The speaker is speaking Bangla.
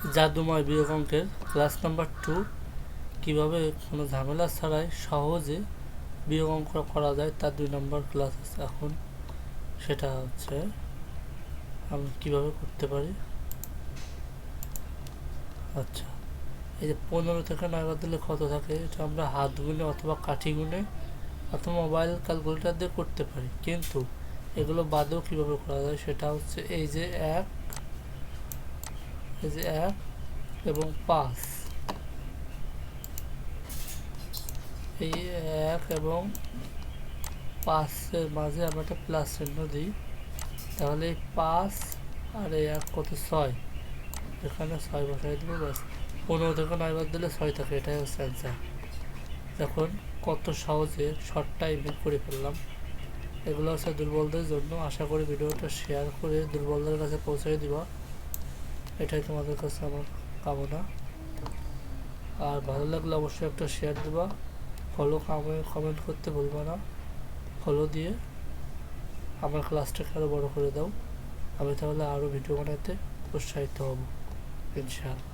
জাদুময় বিয়োগ অঙ্কের ক্লাস নাম্বার টু কীভাবে কোনো ঝামেলা ছাড়াই সহজে বিয়োগ অঙ্ক করা যায় তার দুই নম্বর ক্লাস আছে। এখন সেটা হচ্ছে আমি কীভাবে করতে পারি? আচ্ছা এই যে পনেরো থেকে নয় দিলে কত থাকে? এটা আমরা হাত গুনে অথবা কাঠি গুনে অথবা মোবাইল ক্যালকুলেটর দিয়ে করতে পারি। কিন্তু এগুলো বাদেও কীভাবে করা যায়? সেটা হচ্ছে এই যে এক যে এক এবং পাঁচ এই এক এবং পাঁচের মাঝে আমরা একটা প্লাস চিহ্ন দিই। তাহলে এই পাঁচ আর এই এক কত? ছয়। এখানে ছয় বসাই দেবো, ব্যাস। পনেরো থেকে নয় বাদ দিলে ছয় থাকে, এটাই হচ্ছে অ্যান্সার দেখুন, কত সহজে শর্ট টাইমে করে ফেললাম। এগুলো হচ্ছে দুর্বলদের জন্য। আশা করি ভিডিওটা শেয়ার করে দুর্বলদের কাছে পৌঁছে দিবা। এটাই তোমাদের কাছে আমার কামনা আর ভালো লাগলে অবশ্যই একটা শেয়ার দেবা। ফলো কমেন্ট করতে ভুলবা না। ফলো দিয়ে আমার ক্লাসটাকে আরও বড়ো করে দাও। আমি তাহলে আরও ভিডিও বানাতে উৎসাহিত হব, ইনশাআল্লাহ।